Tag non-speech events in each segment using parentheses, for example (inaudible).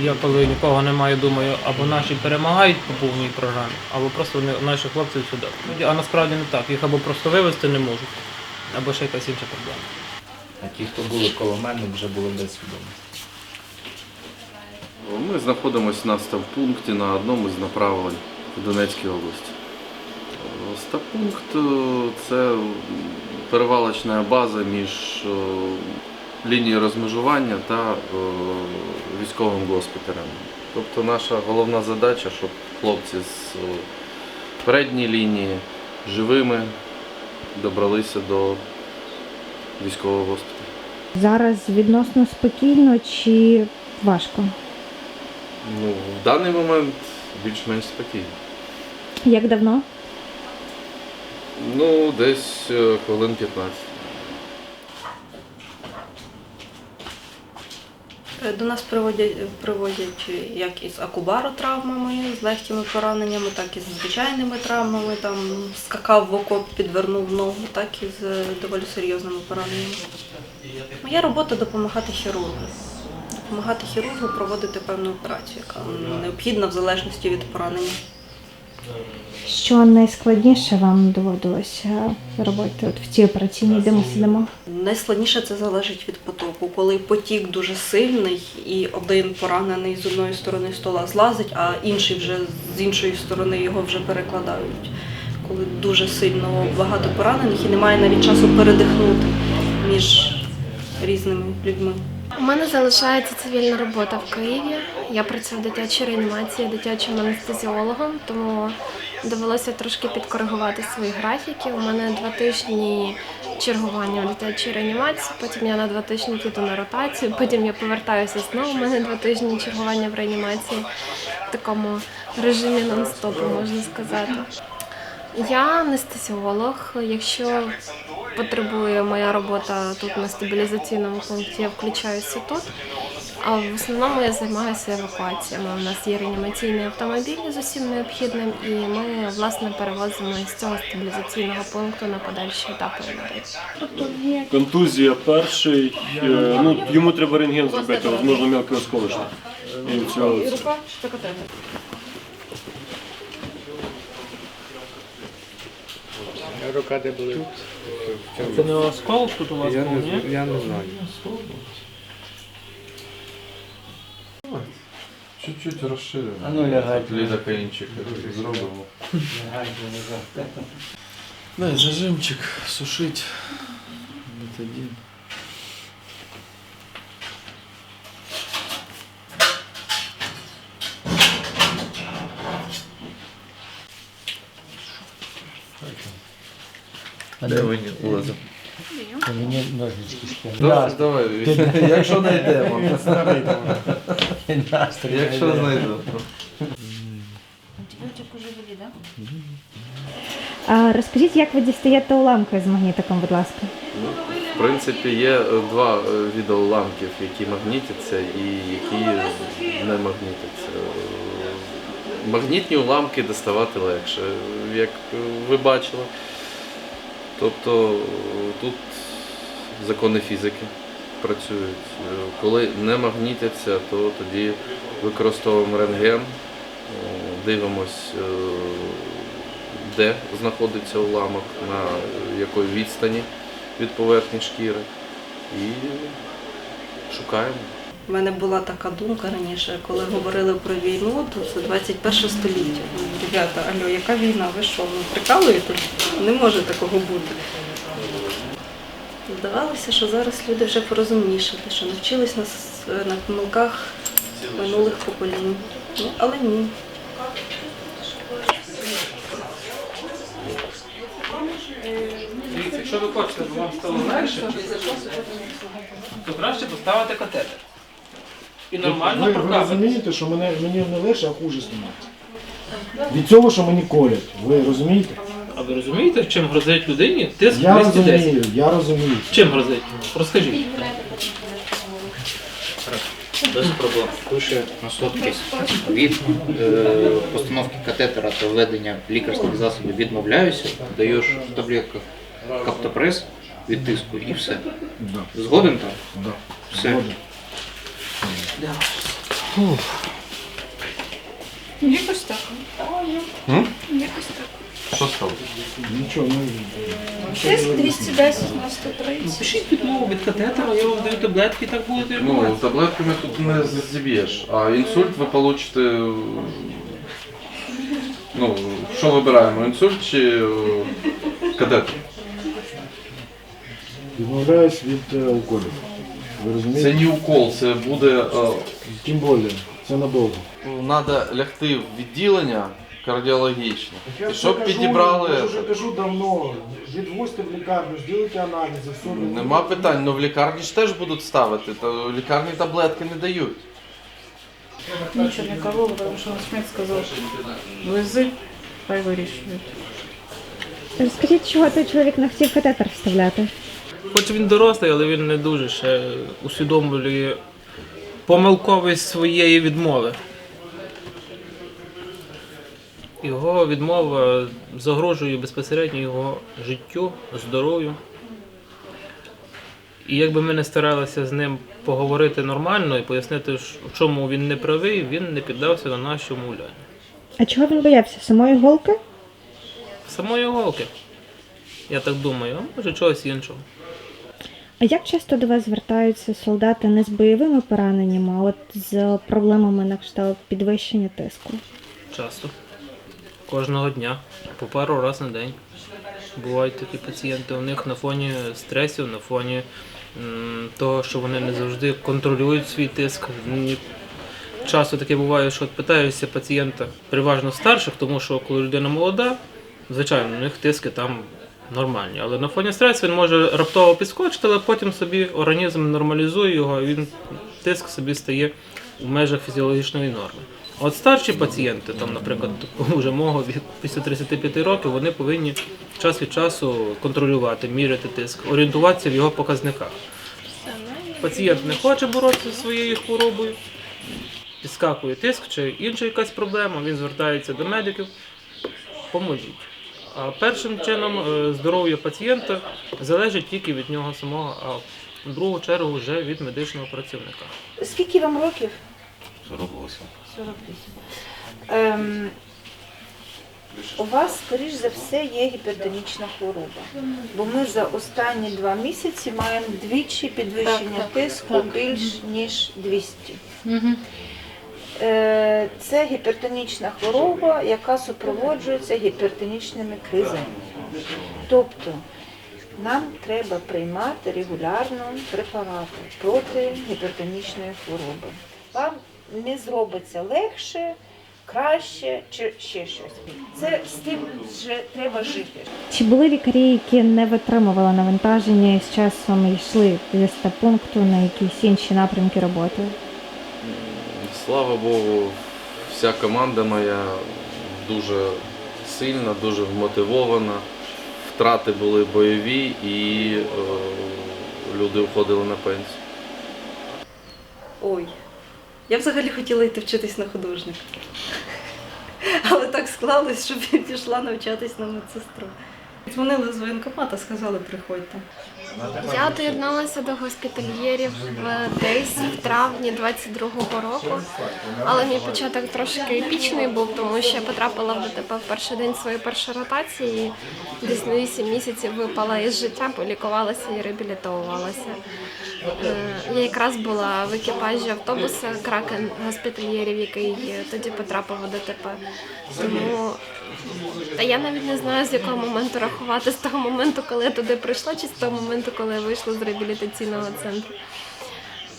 Я коли нікого немає, думаю, або наші перемагають по повній програмі, або просто вони наші хлопці сюди. А насправді не так. Їх або просто вивезти не можуть, або ще якась інша проблема. А ті, хто були коло мене, вже були без свідомості. Ми знаходимося на ставпункті на одному з направлень в Донецькій області. Ставпункт е, це перевалочна база між лінією розмежування та військовим госпіталем. Тобто наша головна задача, щоб хлопці з передньої лінії живими добралися до військового госпіталю. Зараз відносно спокійно чи важко? Ну, в даний момент більш-менш спокійно. Як давно? Ну, десь е, хвилин 15. Е, До нас приводять, привозять як із акубаротравмами, з легкими пораненнями, так і з звичайними травмами. Там скакав в окоп, підвернув ногу, так і з е, доволі серйозними пораненнями. Моя робота допомагати хірургу. Допомагати хірургу проводити певну операцію, яка необхідна в залежності від поранення. Що найскладніше вам доводилося робити от в цій операційній, де ми сидимо? Найскладніше це залежить від потоку. Коли потік дуже сильний і один поранений з одної сторони стола злазить, а інший вже з іншої сторони його вже перекладають. Коли дуже сильно багато поранених і немає навіть часу передихнути між різними людьми. У мене залишається цивільна робота в Києві. Я працюю в дитячій реанімації, дитячим анестезіологом, тому довелося трошки підкоригувати свої графіки. У мене два тижні чергування в дитячій реанімації, потім я на два тижні їду на ротацію, потім я повертаюся знову. У мене два тижні чергування в реанімації в такому режимі нон-стопу, можна сказати. Я анестезіолог. Якщо потребує моя робота тут на стабілізаційному пункті, я включаюся тут. А в основному я займаюся евакуаціями. У нас є реанімаційний автомобіль з усім необхідним, і ми власне перевозимо з цього стабілізаційного пункту на подальші етапи людей. Контузія перший, е, ну йому треба рентген зробити, можливо, мелкий осколочник. І цього це. Рука де були? Це не осколок тут у вас Я був, ні? не, я не знаю. Чуть-чуть розширимо. А ну лягайте. Лідокаїнчик зробимо. Дай зажимчик, сушить. Бетадін. Де ви лазо? Мені ножнички ще. Давай, давай, якщо знайдемо. (laughs) Настрій. Якщо знайдемо. А розкажіть, як ви дістаєте уламки з магнітиком, будь ласка? В принципі, є е, два е, види уламків, які магнітяться і які не магнітяться. Е, Магнітні уламки доставати легше, як е, ви бачили. Тобто тут закони фізики працюють. Коли не магнітяться, то тоді використовуємо рентген, дивимось, е, де знаходиться уламок, на якій відстані від поверхні шкіри і шукаємо. У мене була така думка раніше, коли говорили про війну, то це 21 століття. Ребята, алло, яка війна? Ви що, ну прикалуєтесь? Не може такого бути. Здавалося, що зараз люди вже порозумнішали, що навчились на, на помилках минулих поколінь. Ну, але ні. Якщо ви хочете, щоб вам стало легше, то краще поставити катетер. І нормально ви, ви прокапати. розумієте, що мене, мені не легше, а хуже становиться. Від цього, що мені колять, ви розумієте? А ви розумієте, чим грозить людині? Тиск Я 210. розумію, я розумію. Чим грозить? Розкажіть. Без проблем. Пише на сотки від е, постановки катетера та введення лікарських засобів відмовляюся, даєш в таблетках каптопрес від тиску і все. Да. Згоден там? Да. Все. Згоден. Якось так. М? Якось так. Що стало? Нічого, ну, Тиск 210 на 130. Пишіть відмову від катетера, я вам даю таблетки, і так будете Ну, таблетками тут не зіб'єш, а інсульт ви получите. е, Ну, що вибираємо? Інсульт чи е, катетер? відмовляюсь від е, уколів. Ви Це не укол, це буде. е, Тим більше, це надовго. Треба лягти в відділення кардіологічне. Я І щоб кажу, підібрали. Я вже кажу давно. Відвозьте в лікарню, зробите аналізи, все. Нема питань, ну в лікарні ж теж будуть ставити, то в лікарні таблетки не дають. Нічого не колола, тому що смерть сказав, вези, хай вирішують. Розкажіть, чого той чоловік не хотів катетер вставляти? Хоч він дорослий, але він не дуже ще усвідомлює помилковість своєї відмови. Його відмова загрожує безпосередньо його життю, здоров'ю. І якби ми не старалися з ним поговорити нормально і пояснити, в чому він не правий, він не піддався на наші умовляння. А чого він боявся? Самої голки? Самої голки, я так думаю, а може чогось іншого. А як часто до вас звертаються солдати не з бойовими пораненнями, а от з проблемами на кшталт підвищення тиску? Часто. Кожного дня, по пару разів на день. Бувають такі пацієнти. У них на фоні стресів, на фоні того, що вони не завжди контролюють свій тиск. Часто таке буває, що от питаюся пацієнта, переважно старших, тому що коли людина молода, звичайно, у них тиски там нормальні. Але на фоні стресу він може раптово підскочити, але потім собі організм нормалізує його, і він тиск собі стає в межах фізіологічної норми. От старші пацієнти, там, наприклад, уже мого після 35 років, вони повинні час від часу контролювати, міряти тиск, орієнтуватися в його показниках. Пацієнт не хоче боротися зі своєю хворобою, підскакує тиск чи інша якась проблема, він звертається до медиків, поможіть. А першим чином е, здоров'я пацієнта залежить тільки від нього самого, а в другу чергу вже від медичного працівника. Скільки вам років? 48. 48. Ем, у вас, скоріш за все, є гіпертонічна хвороба. Бо ми за останні два місяці маємо двічі підвищення тиску більш ніж 200. Е, Це гіпертонічна хвороба, яка супроводжується гіпертонічними кризами. Тобто нам треба приймати регулярно препарати проти гіпертонічної хвороби. Вам не зробиться легше, краще чи ще щось. Це з тим вже треба жити. Чи були лікарі, які не витримували навантаження і з часом йшли з пункту на якісь інші напрямки роботи? Слава Богу, вся команда моя дуже сильна, дуже вмотивована. Втрати були бойові і е, люди уходили на пенсію. Ой, я взагалі хотіла йти вчитись на художника. Але так склалось, що я (laughs) пішла навчатись на медсестру. Дзвонили з воєнкомата, сказали, приходьте. Я доєдналася до госпітальєрів десь в травні 22-го року, але мій початок трошки епічний був, тому що я потрапила в ДТП в перший день своєї першої ротації. і Десь на 8 місяців випала із життя, полікувалася і реабілітовувалася. Е, Я якраз була в екіпажі автобуса Кракен госпітальєрів, який тоді потрапив у ДТП. Тому та я навіть не знаю, з якого моменту рахувати, з того моменту, коли я туди прийшла, чи з того моменту, коли я вийшла з реабілітаційного центру.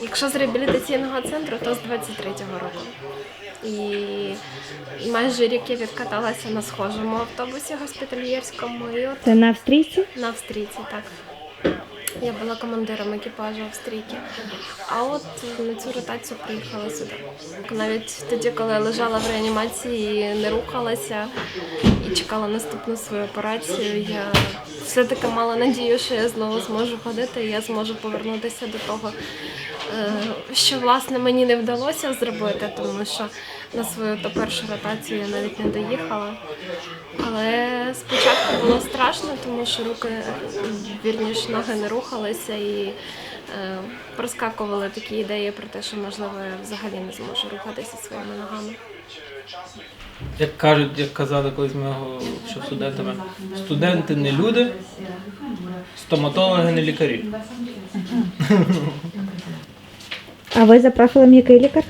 Якщо з реабілітаційного центру, то з 23-го року. І, і майже рік я відкаталася на схожому автобусі госпітальєрському і от Це на австрійці? на австрійці, так. Я була командиром екіпажу австрійки. А от на цю ротацію приїхала сюди. Навіть тоді, коли я лежала в реанімації, не рухалася і чекала наступну свою операцію, я все-таки мала надію, що я знову зможу ходити, і я зможу повернутися до того, що власне мені не вдалося зробити, тому що на свою то першу ротацію я навіть не доїхала. Але спочатку було страшно, тому що руки, вірніш, ноги не рухалися і е, проскакували такі ідеї про те, що можливо я взагалі не зможу рухатися своїми ногами. Як кажуть, як казали колись ми що студентами, студенти не люди, стоматологи не лікарі. (laughs) А ви за профілем який лікар?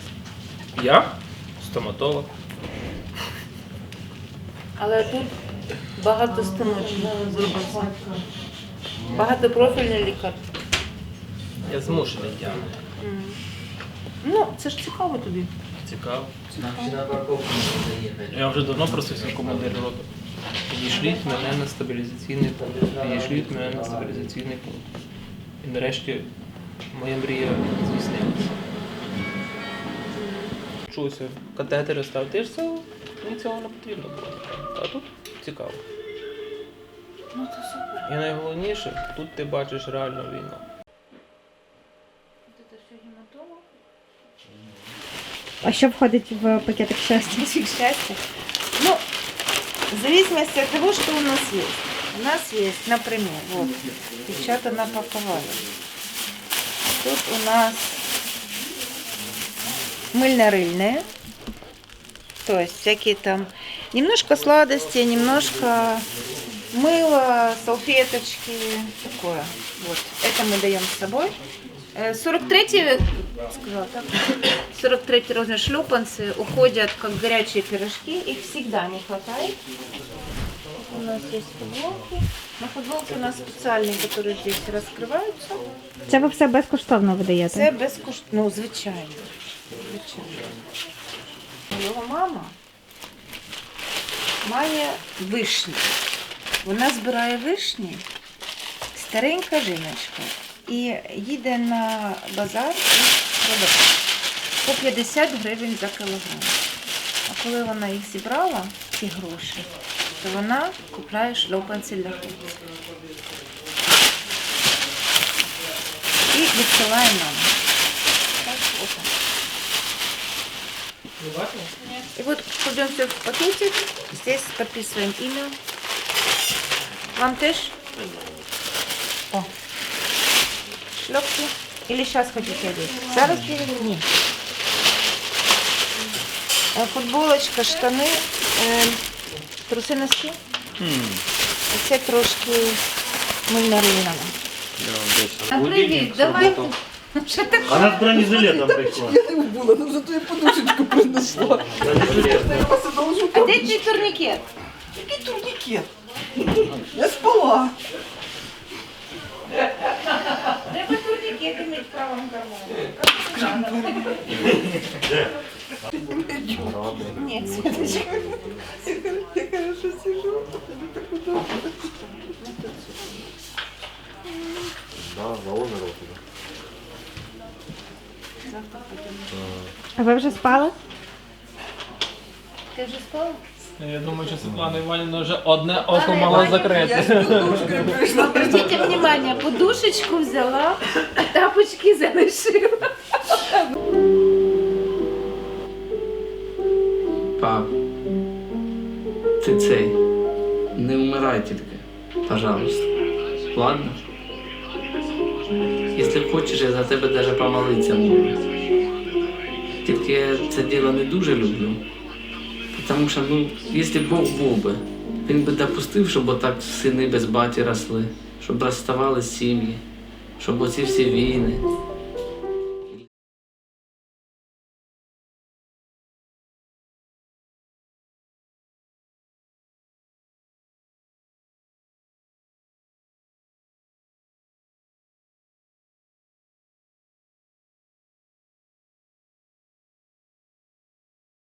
Я стоматолог. Але тут багато станочних зробиться. Багатопрофільний лікар. Я змушений я. Ну, це ж цікаво тобі. Цікаво. Нам ще на парковку не заїхати. Я вже давно просився командир роти. Підійшліть мене на стабілізаційний пункт. Підійшліть мене на стабілізаційний пункт. І нарешті моя мрія здійснилася. Вчуся катетери ставити. Це мені цього не потрібно було. А тут цікаво. Ну, супер. І найголовніше, тут ти бачиш реальну війну. Це все. А що входить в пакетик щастя? Ну, в зависимости от того, что у нас есть. У нас есть, например, вот, девчата напаковали. Тут у нас мыльно-рыльные, то есть всякие там, немножко сладости, немножко мыла, салфеточки, такое. Вот, это мы даем с собой. Э, 43 сказала так? 43 розмер шлепанцы уходят как горячие пирожки, их всегда не хватает. У нас есть футболки. На футболке у нас специальные, которые здесь раскрываются. Це ви все безкоштовно видаєте? Це безкоштовно, ну, звичайно. звичайно. Його мама має вишні. Вона збирає вишні, старенька жіночка, і їде на базар і продає по 50 гривень за кілограм. А коли вона їх зібрала, ці гроші, то вона купляє шльопанці для хлопців. І відсилає нам. Так? И вот кладем в пакетик. Здесь подписываем имя. Вам теж? О. Шлепки. Или сейчас хотите одеть? Зараз переведу. Ні. Е, Футболочка, штани, е, труси носки. І це трошки мильна рівна. Привіт, давайте. Що таке? Вона з бронежилетом прийшла. А де твій турнікет? Який турнікет? Я спала. Треба турнікет мати в правому кармані. Ні, Світочка. А ви вже спали? Ти вже спала? Я думаю, що Світлана Іванівна вже одне око мала закрити. Обратите внимание, подушечку взяла, а тапочки залишила. Пап, ти цей. Не вмирай тільки. Пожалуйста. Ладно? Хочеш, я за тебе даже помолитися можу. Тільки я це діло не дуже люблю. Тому що, ну, якщо Бог був би, він би допустив, щоб отак сини без баті росли, щоб розставали сім'ї, щоб оці всі війни.